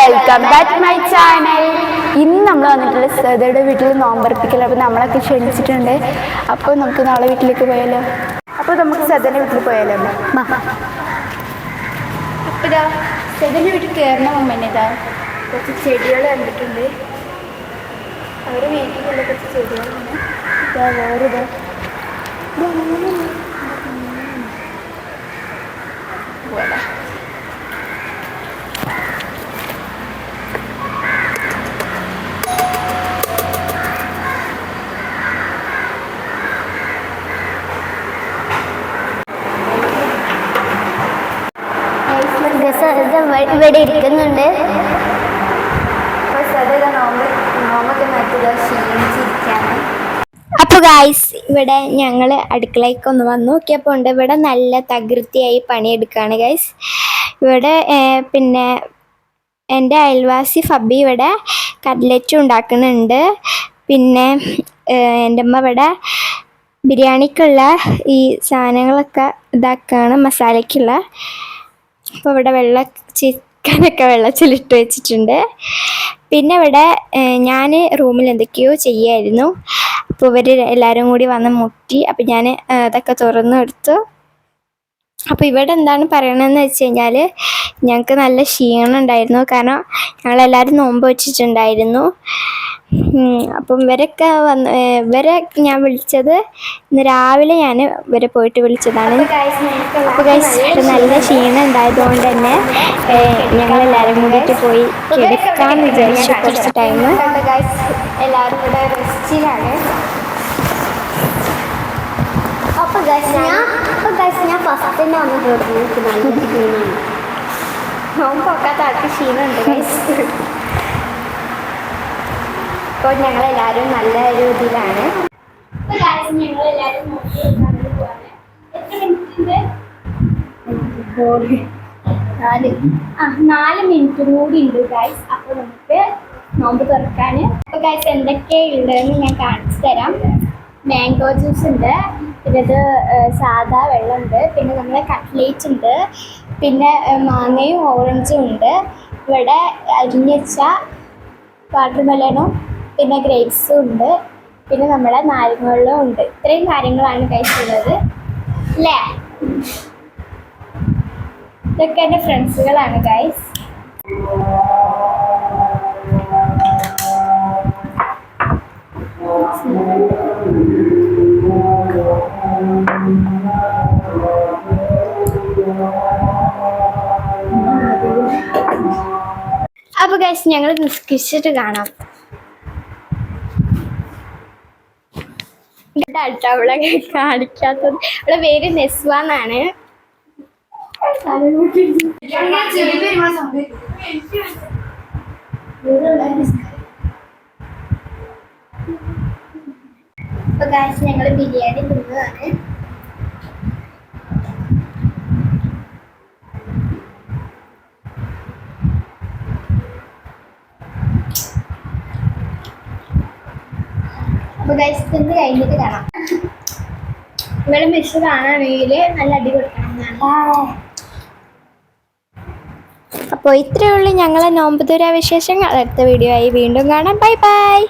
Welcome back my channel ഇന്ന് നമ്മൾ വന്നിട്ടുള്ള സദയുടെ വീട്ടിൽ നോമ്പർപ്പിക്കൽ അപ്പോൾ നമ്മളൊക്കെ ക്ഷണിച്ചിട്ടുണ്ട്. അപ്പോൾ നമുക്ക് നാളെ വീട്ടിലേക്ക് പോയാലോ? അപ്പോൾ നമുക്ക് സദയുടെ വീട്ടിൽ പോയാലോ? അപ്പോൾ ഇതാ സദയുടെ വീട്ടിൽ കയറുന്ന മുമ്പ് ഇതാ. കുറച്ച് ചെടികൾ കണ്ടിട്ടുണ്ട്. അവർ വീട്ടിലുള്ള കുറച്ച് ചെടികളാണ് ഇതാ വേറെ ഇതാ. ഗസ ഇവിടെ ഇരിക്കുന്നുണ്ട്. അപ്പോൾ ഗായ്സ് ഇവിടെ ഞങ്ങൾ അടുക്കളയ്ക്ക് ഒന്ന് വന്ന്. നോക്കിയപ്പോൾ ഉണ്ട് ഇവിടെ നല്ല തകൃതിയായി പണിയെടുക്കുകയാണ് ഗൈസ് ഇവിടെ പിന്നെ എന്റെ അയൽവാസി ഫബി ഇവിടെ കട്ലറ്റ് ഉണ്ടാക്കുന്നുണ്ട്. പിന്നെ എന്റെ അമ്മ ഇവിടെ ബിരിയാണിക്കുള്ള ഈ സാധനങ്ങളൊക്കെ ഇതാക്കുകയാണ് മസാലയ്ക്കുള്ള. അപ്പോൾ ഇവിടെ വെള്ള ചിക്കനൊക്കെ വെള്ളത്തിലിട്ട് വെച്ചിട്ടുണ്ട്. പിന്നെ ഇവിടെ ഞാൻ റൂമിൽ എന്തൊക്കെയോ ചെയ്യായിരുന്നു. അപ്പോൾ ഇവർ എല്ലാവരും കൂടി വന്ന് മുട്ടി അപ്പോൾ ഞാൻ അതൊക്കെ തുറന്നു എടുത്തു. അപ്പോൾ ഇവിടെ എന്താണ് പറയണതെന്ന് വെച്ച് കഴിഞ്ഞാൽ ഞങ്ങൾക്ക് നല്ല ക്ഷീണം ഉണ്ടായിരുന്നു. കാരണം ഞങ്ങളെല്ലാവരും നോമ്പ് വെച്ചിട്ടുണ്ടായിരുന്നു. അപ്പം ഇവരൊക്കെ വന്ന് ഇവരെ ഞാൻ വിളിച്ചത് ഇന്ന് രാവിലെ ഞാൻ ഇവരെ പോയിട്ട് വിളിച്ചതാണ്. അപ്പോൾ കഴിച്ചിട്ട് നല്ല ക്ഷീണം ഉണ്ടായതുകൊണ്ട് തന്നെ ഞങ്ങളെല്ലാവരും കൂടിയിട്ട് പോയി കിടക്കാമെന്ന് വിചാരിച്ചു കുറച്ച് ടൈം എല്ലാവരും കൂടെ റെസ്റ്റിലാണ് അപ്പോൾ ഞാൻ ഫസ്റ്റ് തന്നെ വന്നിട്ട് എനിക്ക് നല്ല ക്ഷീണമാണ് നോമ്പ് നോക്കാത്ത ആൾക്ക് ക്ഷീണമുണ്ട് ഇപ്പോൾ ഞങ്ങളെല്ലാവരും നല്ല ഒരു ഇതിലാണ് നാല് ആ നാല് മിനിറ്റ് കൂടി ഉണ്ട് ഗൈസ് അപ്പോൾ നമുക്ക് നോമ്പ് തുറക്കാൻ അപ്പോൾ ഗൈസ് എന്തൊക്കെയാണ് ഉള്ളതെന്ന് ഞാൻ കാണിച്ചു തരാം മാംഗോ ജ്യൂസ് ഉണ്ട്. പിന്നെ സാധാ വെള്ളമുണ്ട്. പിന്നെ നമ്മളെ കട്ട്ലേറ്റ് ഉണ്ട് പിന്നെ മാങ്ങയും ഓറഞ്ചും ഉണ്ട്. ഇവിടെ അരിഞ്ഞച്ച വാട്ടർ മെലണും പിന്നെ ഗ്രേപ്സും ഉണ്ട്. പിന്നെ നമ്മുടെ നാരങ്ങളും ഉണ്ട്. ഇത്രയും കാര്യങ്ങളാണ് കഴിച്ചുള്ളത് അല്ലേ ഇതൊക്കെ എന്റെ ഫ്രണ്ട്സുകളാണ് ഗൈസ് അപ്പൊ ഗൈസ് ഞങ്ങൾ നിസ്കരിച്ചിട്ട് കാണാം. കേട്ടോ അവളെ കാണിക്കാത്തത്. അവളെ പേര് നെസ്വ എന്നാണ് ഗായ്സ് ഞങ്ങൾ ബിരിയാണി തിന്നതാണ്. അപ്പൊ ഗൈസ് തിന്ന് കഴിഞ്ഞിട്ട് കാണാം. ഇവിടെ മിസ് കാണുകയാണെങ്കിൽ നല്ല അടി കൊടുക്കണം അപ്പോൾ ഇത്രയേ ഉള്ളൂ ഞങ്ങളെ നോമ്പ് തുര വിശേഷങ്ങൾ അടുത്ത വീഡിയോ ആയി വീണ്ടും കാണാം. Bye bye